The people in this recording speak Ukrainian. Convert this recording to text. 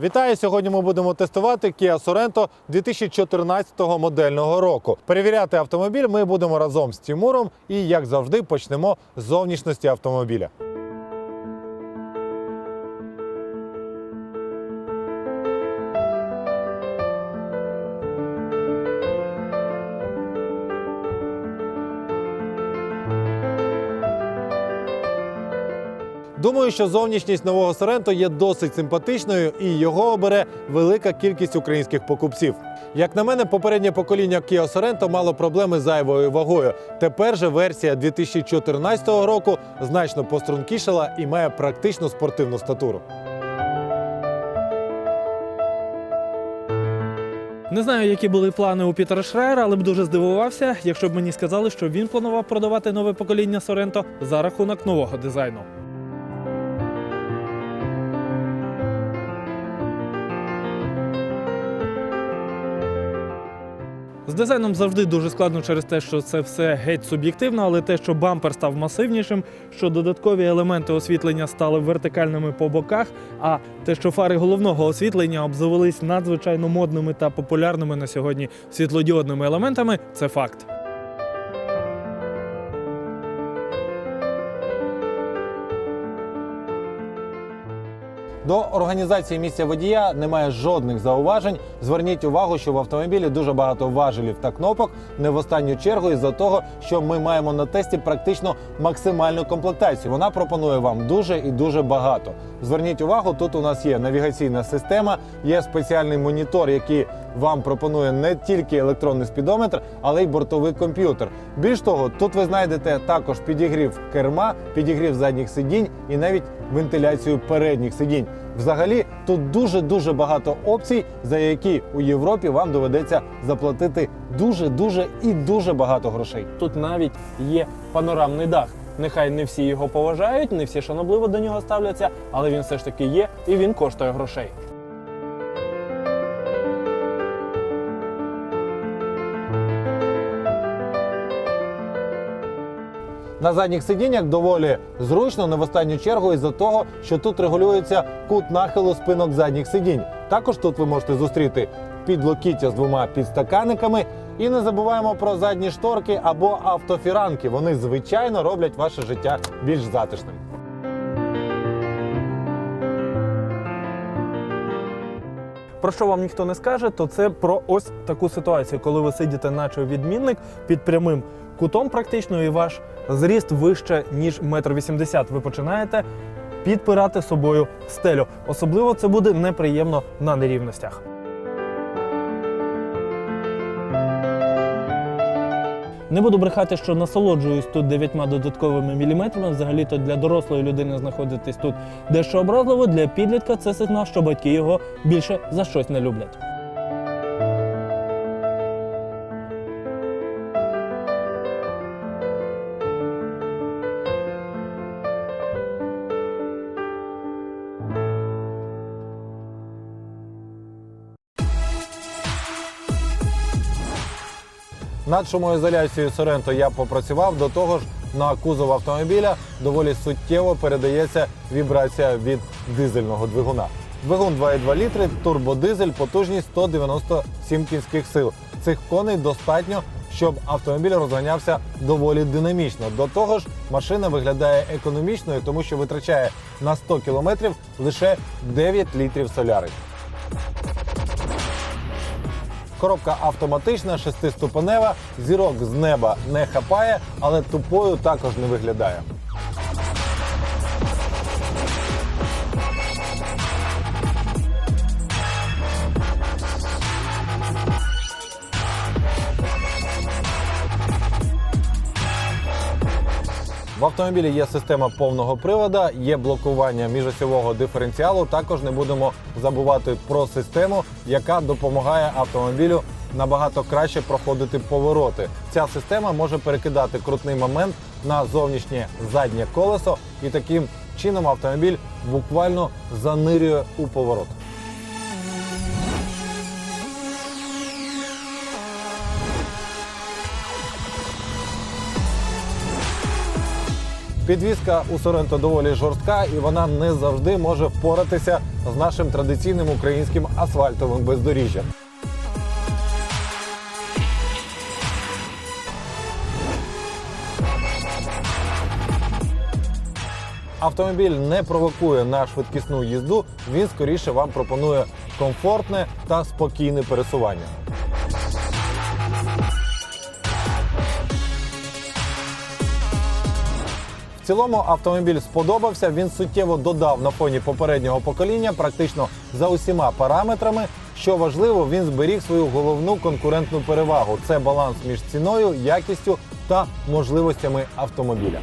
Вітаю! Сьогодні ми будемо тестувати Kia Sorento 2014 модельного року. Перевіряти автомобіль ми будемо разом з Тімуром і, як завжди, почнемо з зовнішності автомобіля. Думаю, що зовнішність нового Соренто є досить симпатичною і його обере велика кількість українських покупців. Як на мене, попереднє покоління Kia Sorento мало проблеми з зайвою вагою. Тепер же версія 2014 року значно пострункішала і має практично спортивну статуру. Не знаю, які були плани у Пітера Шрайера, але б дуже здивувався, якщо б мені сказали, що він планував продавати нове покоління Соренто за рахунок нового дизайну. З дизайном завжди дуже складно через те, що це все геть суб'єктивно, але те, що бампер став масивнішим, що додаткові елементи освітлення стали вертикальними по боках, а те, що фари головного освітлення обзавелись надзвичайно модними та популярними на сьогодні світлодіодними елементами, це факт. До організації місця водія немає жодних зауважень. Зверніть увагу, що в автомобілі дуже багато важелів та кнопок, не в останню чергу із-за того, що ми маємо на тесті практично максимальну комплектацію. Вона пропонує вам дуже і дуже багато. Зверніть увагу, тут у нас є навігаційна система, є спеціальний монітор, який вам пропонує не тільки електронний спідометр, але й бортовий комп'ютер. Більш того, тут ви знайдете також підігрів керма, підігрів задніх сидінь і навіть вентиляцію передніх сидінь. Взагалі, тут дуже дуже багато опцій, за які у Європі вам доведеться заплатити дуже дуже і дуже багато грошей. Тут навіть є панорамний дах. Нехай не всі його поважають, не всі шанобливо до нього ставляться, але він все ж таки є і він коштує грошей. На задніх сидіннях доволі зручно, не в останню чергу, із-за того, що тут регулюється кут нахилу спинок задніх сидінь. Також тут ви можете зустріти підлокіття з двома підстаканниками. І не забуваємо про задні шторки або автофіранки. Вони звичайно роблять ваше життя більш затишним. Про що вам ніхто не скаже, то це про ось таку ситуацію, коли ви сидите, наче відмінник під прямим кутом, практично, і ваш зріст вище ніж 1,80 м. Ви починаєте підпирати собою стелю. Особливо це буде неприємно на нерівностях. Не буду брехати, що насолоджуюсь тут дев'ятьма додатковими міліметрами. Взагалі-то для дорослої людини знаходитись тут дещо образливо. Для підлітка це сигнал, що батьки його більше за щось не люблять. Над шумоізоляцією Sorento я попрацював до того ж. На кузов автомобіля доволі суттєво передається вібрація від дизельного двигуна. Двигун 2,2 літри, турбодизель, потужність 197 кінських сил. Цих коней достатньо, щоб автомобіль розганявся доволі динамічно. До того ж, машина виглядає економічною, тому що витрачає на 100 кілометрів лише 9 літрів соляри. Коробка автоматична, шестиступенева, зірок з неба не хапає, але тупою також не виглядає. В автомобілі є система повного привода, є блокування міжосьового диференціалу. Також не будемо забувати про систему, яка допомагає автомобілю набагато краще проходити повороти. Ця система може перекидати крутний момент на зовнішнє заднє колесо, і таким чином автомобіль буквально занирює у поворот. Підвізка у Sorento доволі жорстка і вона не завжди може впоратися з нашим традиційним українським асфальтовим бездоріжжям. Автомобіль не провокує на швидкісну їзду, він скоріше вам пропонує комфортне та спокійне пересування. Цілому автомобіль сподобався. Він суттєво додав на фоні попереднього покоління, практично за усіма параметрами. Що важливо, він зберіг свою головну конкурентну перевагу це баланс між ціною, якістю та можливостями автомобіля.